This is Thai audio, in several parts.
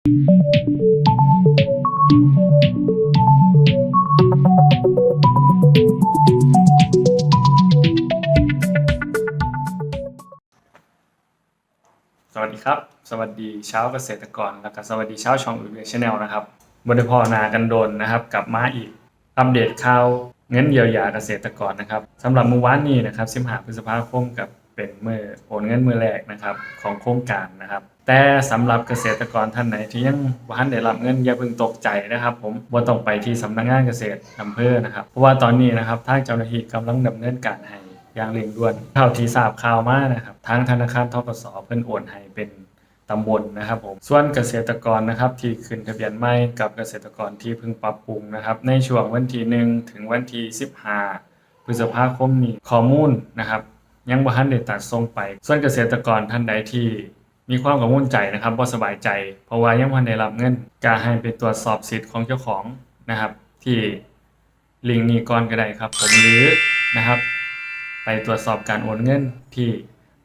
สวัสดีครับ สวัสดีเช้าเกษตรกรแล้วก็สวัสดีเช้าช่องอื่นชาแนลนะครับบริพอนากันโดนนะครับกลับมาอีกอัปเดตข่าวเงินเยียวยาเกษตรกรนะครับสำหรับเมื่อวานนี้นะครับสิมหาพฤษภาคมกับเป็นมือโอนเงินมือแรกนะครับของโครงการนะครับ แต่สำหรับเกษตรกรท่านไหนที่ยังบ่ทันได้รับเงินอย่าเพิ่งตกใจนะครับ ผมบ่ต้องไปที่สำนักงานเกษตรอำเภอนะครับ เพราะว่าตอนนี้นะครับทางเจ้าหน้าที่กำลังดำเนินการให้อย่างเร่งด่วนเท่าที่ทราบข่าวมานะครับทางธนาคารทกสเพิ่นโอนให้เป็นตำบลนะครับผมส่วนเกษตรกรนะครับที่ขึ้นทะเบียนใหม่กับเกษตรกรที่เพิ่งปรับปรุงนะครับ ในช่วงวันที่1ถึงวันที่15พฤษภาคมนี้ข้อมูลนะครับ ยังบ่ทันได้ตัดส่งไป ส่วนเกษตรกรท่านใดที่ มีความกังวลใจนะครับบ่สบายใจ เพราะว่ายังพันได้รับเงินก็ให้ไปตรวจสอบสิทธิ์ของเจ้าของนะครับ ที่ลิงก์นี้ก่อนก็ได้ครับ ผมหรือนะครับ ไปตรวจสอบการโอนเงินที่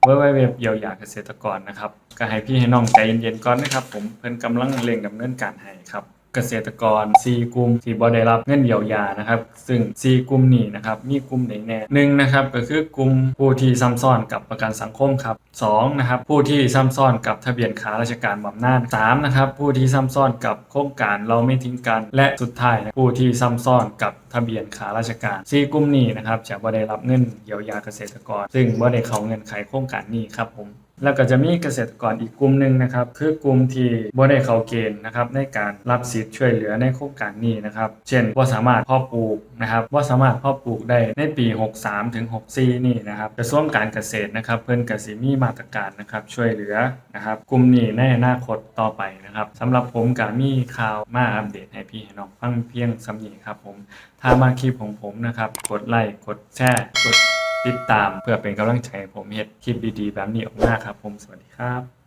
เว็บเว็บเยียวยาเกษตรกรนะครับ ก็ให้พี่ให้น้องใจเย็นๆก่อนนะครับ ผมเพิ่นกำลังเร่งดำเนินการให้ครับ เกษตรกร 4 กลุ่มที่บ่ได้รับเงินเยียวยานะครับ ซึ่ง 4 กลุ่มนี้นะครับมีกลุ่มไหนแน่หนึ่งนะครับก็คือกลุ่มผู้ที่ซ้ำซ้อนกับประกันสังคมครับสองนะครับผู้ที่ซ้ำซ้อนกับทะเบียนขาราชการบำนาญสามนะครับผู้ที่ซ้ำซ้อนกับโครงการเราไม่ทิ้งกัน และสุดท้ายนะผู้ที่ซ้ำซ้อนกับทะเบียนขาราชการสี่กลุ่มนี้นะครับจะบ่ได้รับเงินเยียวยาเกษตรกร ซึ่งบ่ได้เข้าเงินไขโครงการนี้ครับผม แล้วก็จะมีเกษตรกรอีกกลุ่มหนึ่งนะครับ คือกลุ่มที่บ่ได้เข้าเกณฑ์นะครับในการรับสิทธิ์ช่วยเหลือในโครงการนี้นะครับ เช่นว่าสามารถเพาะปลูกนะครับว่าสามารถเพาะปลูกได้ในปี 63ถึง64 นี่นะครับกระทรวงการเกษตรนะครับ เพิ่นก็สิมีมาตรการนะครับช่วยเหลือนะครับกลุ่มนี้ในอนาคตต่อไปนะครับสำหรับผมก็มีข่าวมาอัปเดตให้พี่ให้น้องฟังเพียงสำนี้ครับผมถ้ามาคลิปของผมนะครับกดไลค์กดแชร์กด ติดตามเพื่อเป็นกำลังใจให้ผมเฮ็ดคลิปดีๆ แบบนี้ออกมาครับ ผมสวัสดีครับ